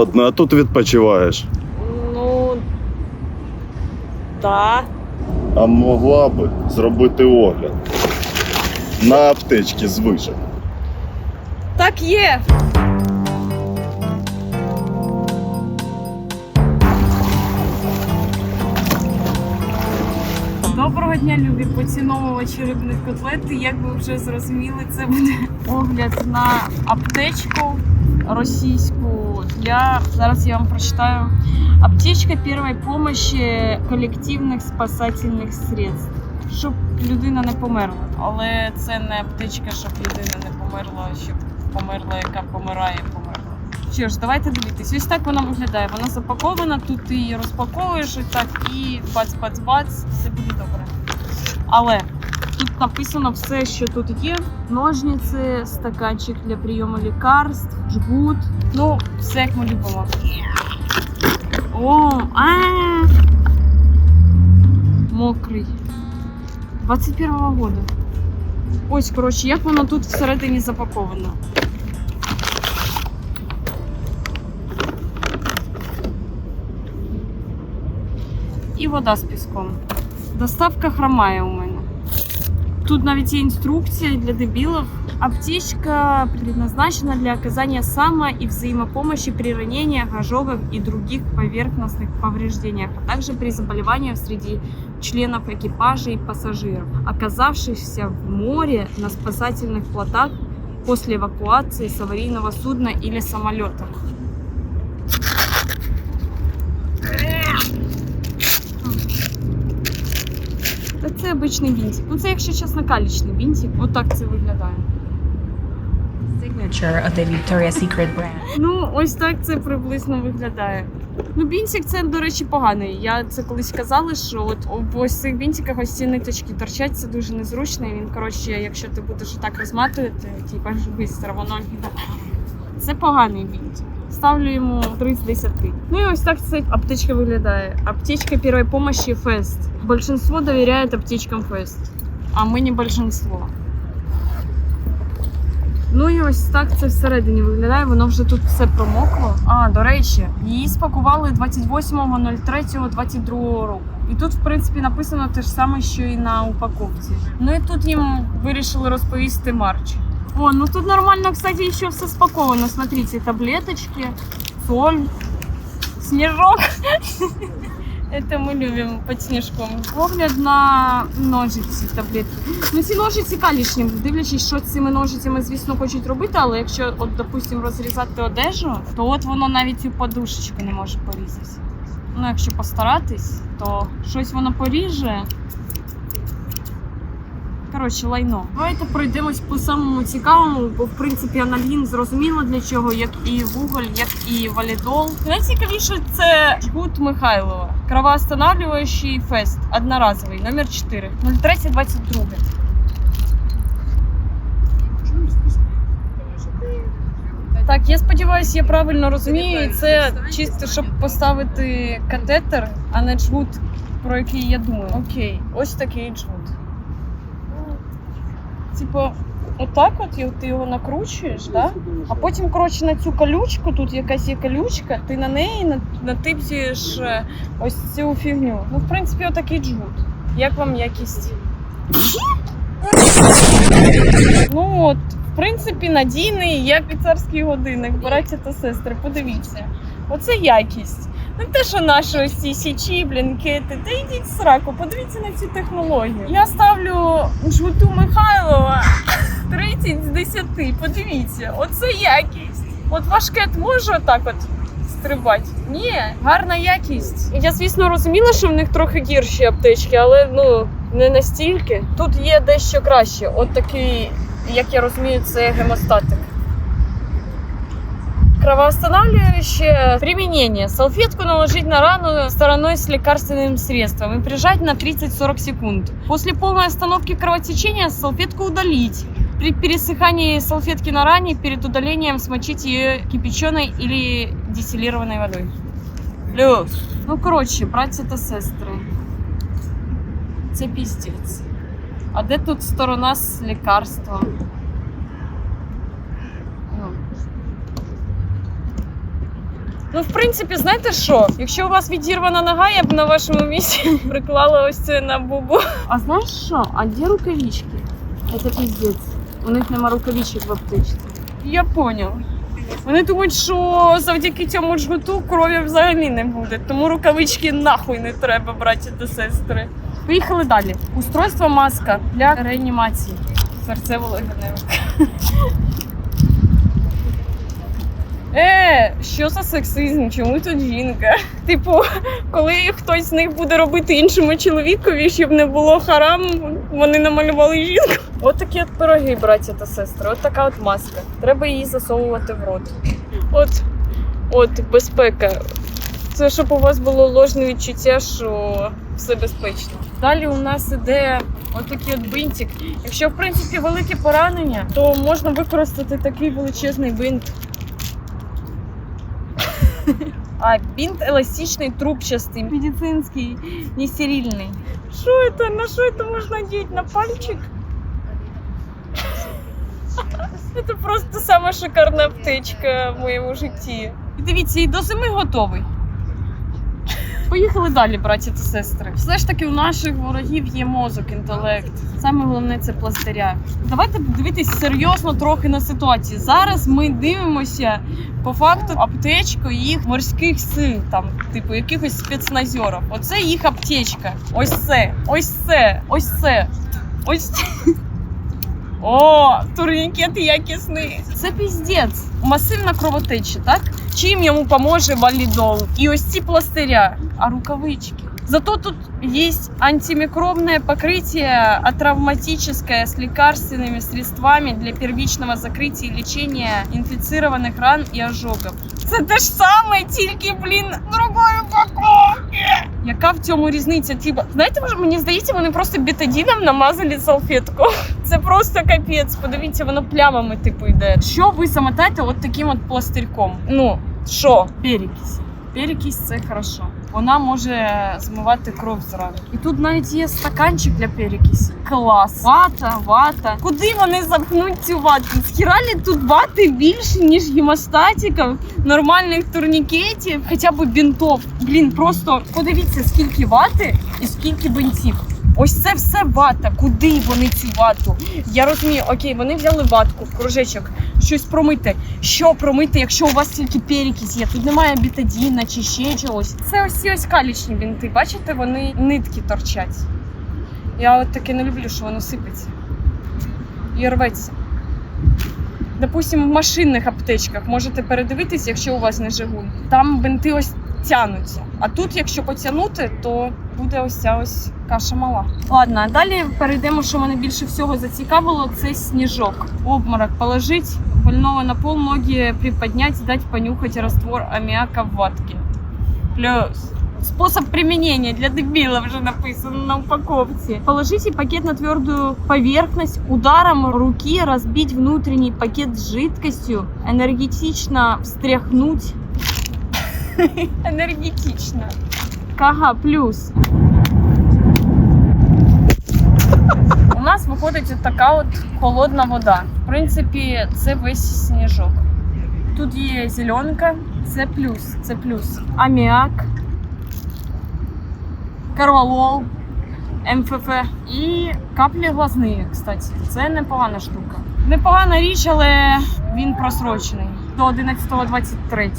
Одна тут відпочиваєш. Ну. Да. А могла би зробити огляд на аптечки з вишок. Так є. Доброго дня, любі поціновувачі рибних котлет. Як ви вже зрозуміли, це буде огляд на аптечку російську для зараз я вам прочитаю. Аптечка першої допомоги колективних спасательних средств. Щоб людина не померла. Але це не аптечка, щоб людина не померла, щоб померла, яка помирає, померла. Що ж, давайте дивитись. Ось так вона виглядає. Вона запакована, тут ти її розпаковуєш і так, і бац-бац-бац, все буде добре. Але тут написано все, що тут є: ножниці, стаканчик для прийому лікарств, жгут. Ну, все як ми любимо. О, а мокрий. 21-го года. Ось, коротше, як воно тут всередині запаковано. І вода з піском. Доставка хромає у мене. Тут навіть є інструкція для дебилов. Аптечка предназначена для оказания само- и взаимопомощи при ранениях, ожогах и других поверхностных повреждениях, а также при заболеваниях среди членов экипажа и пассажиров, оказавшихся в море на спасательных плотах после эвакуации с аварийного судна или самолета. Це обичний бінтик. Ну це, якщо чесно, калічний бінтик. Отак це виглядає. signature of the Victoria's Secret brand. Ну, ось так це приблизно виглядає. Ну, бінтик це, до речі, поганий. Я це колись казала, що от в ось цих бінтиках ось ці ниточки торчать, це дуже незручно. І він, коротше, якщо ти будеш так розматувати, типа швидко, воно це поганий бінтик. Ставлю йому 3 з 10. Ну і ось так ця аптечка виглядає. Аптечка першої помощи Fest. Большинство довіряє аптечкам Fest, а ми не большинство. Ну і ось так це всередині виглядає. Воно вже тут все промокло. А, до речі, її спакували 28.03.22 року. І тут, в принципі, написано те ж саме, що і на упаковці. Ну і тут їм вирішили розповісти Марч. О, ну тут нормально, кстати, ще все спаковано. Смотрите, таблеточки, соль, снежок. Это мы любим под снежком. Погляд на ножиці таблетки. Ну ці ножиці калішні, дивлячись, що цими ножицями, звісно, хочуть робити, але якщо, от, допустим, розрізати одежу, то от воно навіть цю подушечку не може порізати. Ну, якщо постаратись, то щось воно поріже. Коротше, лайно. Давайте пройдемось по самому цікавому, бо в принципі анальгін зрозуміло для чого, як і вуголь, як і валідол. Найцікавіше це жгут Михайлова. Кровоостанавливающий фест. Одноразовий, номер 4. 0322. Так, я сподіваюся, я правильно розумію. І це чисто, щоб поставити катетер, а не джгут, про який я думаю. Окей, ось такий джгут. Типу, отак от і ти його накручуєш, да? а потім, коротше, на цю колючку, тут якась є колючка, ти на неї на- натипзуєш е, ось цю фігню. Ну, в принципі, отакий джгут. Як вам якість? Ну от, в принципі, надійний, як швейцарський годинник, браття та сестри, подивіться. Оце якість. Не те, що наші ось ці січі, блінкети, та йдіть в сраку, подивіться на цю технологію. Я ставлю жгуту Михайлова 30 з 10. Подивіться, оце якість. От важкет може отак от стрибати? Ні, гарна якість. Я, звісно, розуміла, що в них трохи гірші аптечки, але ну не настільки. Тут є дещо краще. От такий, як я розумію, це гемостатик. Кровоостанавливающее применение. Салфетку наложить на рану стороной с лекарственным средством и прижать на 30-40 секунд. После полной остановки кровотечения салфетку удалить. При пересыхании салфетки на ране перед удалением смочить ее кипяченой или дистиллированной водой. Плюс. Ну, коротше, братці та сестри. Це піздець. А де тут сторона з лікарством? Ну. В принципі, знаєте що? Якщо у вас відірвана нога, я б на вашому місці приклала ось це на бубу. А знаєш що? А де рукавички? Це піздець. У них нема рукавичок в аптечці. Я поняв. Вони думають, що завдяки цьому жгуту крові взагалі не буде, тому рукавички нахуй не треба, браті та сестри. Поїхали далі. Устройство маска для реанімації серцево-легеневих. Е, що за сексизм? Чому тут жінка? Типу, коли хтось з них буде робити іншому чоловікові, щоб не було харам, вони намалювали жінку. От такі от пироги, браття та сестри. От така от маска. Треба її засовувати в рот. От, от, безпека. Це щоб у вас було ложне відчуття, що все безпечно. Далі у нас іде отакий от бинтик. Якщо в принципі велике поранення, то можна використати такий величезний бинт. А бинт еластичний, трубчастий, медицинський, не стерильний. это? На что это можна надеть? На пальчик? Це просто сама шикарна аптечка в моєму житті. І дивіться, і до зими готовий. Поїхали далі, браті та сестри. Все ж таки у наших ворогів є мозок, інтелект. Саме головне це пластиря. Давайте дивитись серйозно трохи на ситуацію. Зараз ми дивимося по факту аптечку їх морських сил, там, типу, якихось спецназерів. Оце їх аптечка. Ось це, ось це, ось це. Ось це. О, турнікет якісний. Це піздець. Масивна кровотеча, так? Чим йому поможе валідол? І ось ці пластиря, а рукавички. Зато тут есть антимикробное покрытие атравматическое с лекарственными средствами для первичного закрытия и лечения инфицированных ран и ожогов. Це те ж саме, тільки, блін, другої упаковки. Яка в цьому різниця? Типа, знаєте, може, мені здається, вони просто бетадіном намазали салфетку. Це просто капець. Подивіться, воно плямами типу йде. Що ви замотаєте от таким от пластирьком? Ну, що? Перекись. Перекись це хорошо. Вона може змивати кров з ран. І тут навіть є стаканчик для перекисі. Клас. Вата, вата. Куди вони запхнуть цю вату? Схіралі тут вати більше, ніж гемостатиків, нормальних турнікетів, хоча б бінтов. Блін, просто подивіться, скільки вати і скільки бинтів. Ось це все вата. Куди вони цю вату? Я розумію, окей, вони взяли ватку в кружечок, щось промити. Що промити, якщо у вас тільки перекись є? Тут немає бітадіна чи ще чогось. Це ось ці ось калічні бінти. Бачите, вони нитки торчать. Я от таке не люблю, що воно сипеться і рветься. Допустим, в машинних аптечках можете передивитись, якщо у вас не Жигуль. Там бинти ось тянуться. А тут, якщо потягнути, то буде ось ця ось каша мала. Ладно, а далі перейдемо, що мене більше всього зацікавило, це сніжок. Обморок положить, больного на пол, ноги приподнять, дать понюхать раствор аммиака в ватке. Плюс. Способ применения для дебилов уже написано на упаковке. Положите пакет на твердую поверхность, ударом руки разбить внутренний пакет с жидкостью, энергетично встряхнуть. Энергетично. Кага плюс. У нас виходить така от холодна вода. В принципі, це весь сніжок. Тут є зеленка, це плюс, це плюс. Аміак, карвалол, МФФ і каплі глазні, кстати. Це непогана штука. Непогана річ, але він просрочений до 11.23.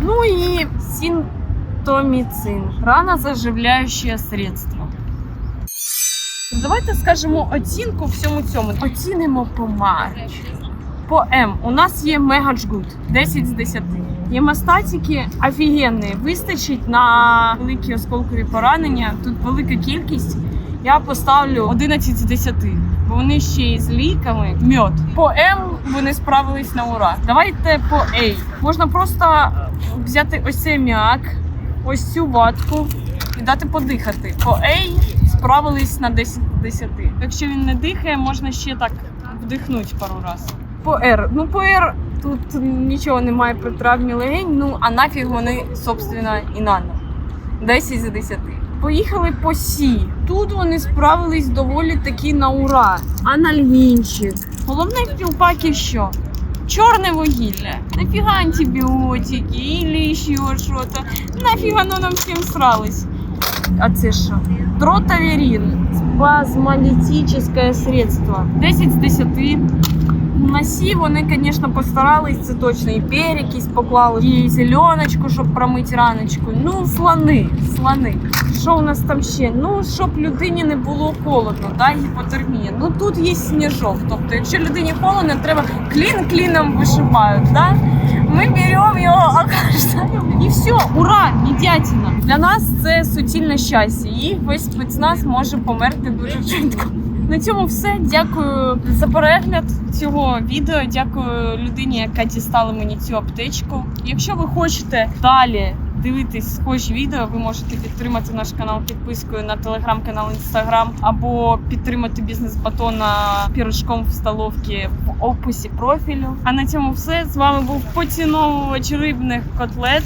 Ну і синтоміцин. Ранозаживляюче средство. Давайте скажемо оцінку всьому цьому. Оцінимо по марчі. По М у нас є мегаджгут 10 з 10. Гемостатики офігенні. Вистачить на великі осколкові поранення. Тут велика кількість. Я поставлю 11 з 10. Бо вони ще й з ліками. Мьод. По М вони справились на ура. Давайте по А. Можна просто взяти ось цей м'як, ось цю ватку і дати подихати. По A справились на 10 з 10. Якщо він не дихає, можна ще так вдихнути пару разів. По R. Ну, по R тут нічого немає при травмі легень, ну а нафіг вони, собственно, і надо. 10 з 10. Поїхали по Сі. Тут вони справились доволі таки на ура. Анальгінчик. Головне в пілпакі що? Чорне вугілля. Нафіга антибіотики или ще що-то. Нафіг оно нам всім сралось. А це що? Тротаверин. Спазмолітичне средство. 10 з 10. На сі вони, звісно, постарались, це точно. І перекись поклали, і зеленочку, щоб промити раночку. Ну, слони, слони. Що у нас там ще? Ну, щоб людині не було холодно, да, гіпотермія. Ну тут є сніжок. Тобто, якщо людині холодно, треба клін кліном вишивають. Да? Ми беремо його, окажаємо, і все, ура, мідятина. Для нас це суцільне щастя. І весь спецназ може померти дуже швидко. На цьому все. Дякую за перегляд цього відео. Дякую людині, яка дістала мені цю аптечку. Якщо ви хочете далі дивитись схожі відео, ви можете підтримати наш канал підпискою на телеграм-канал, інстаграм або підтримати бізнес батона пірожком в столовці в описі профілю. А на цьому все з вами був поціновувач рибних котлет.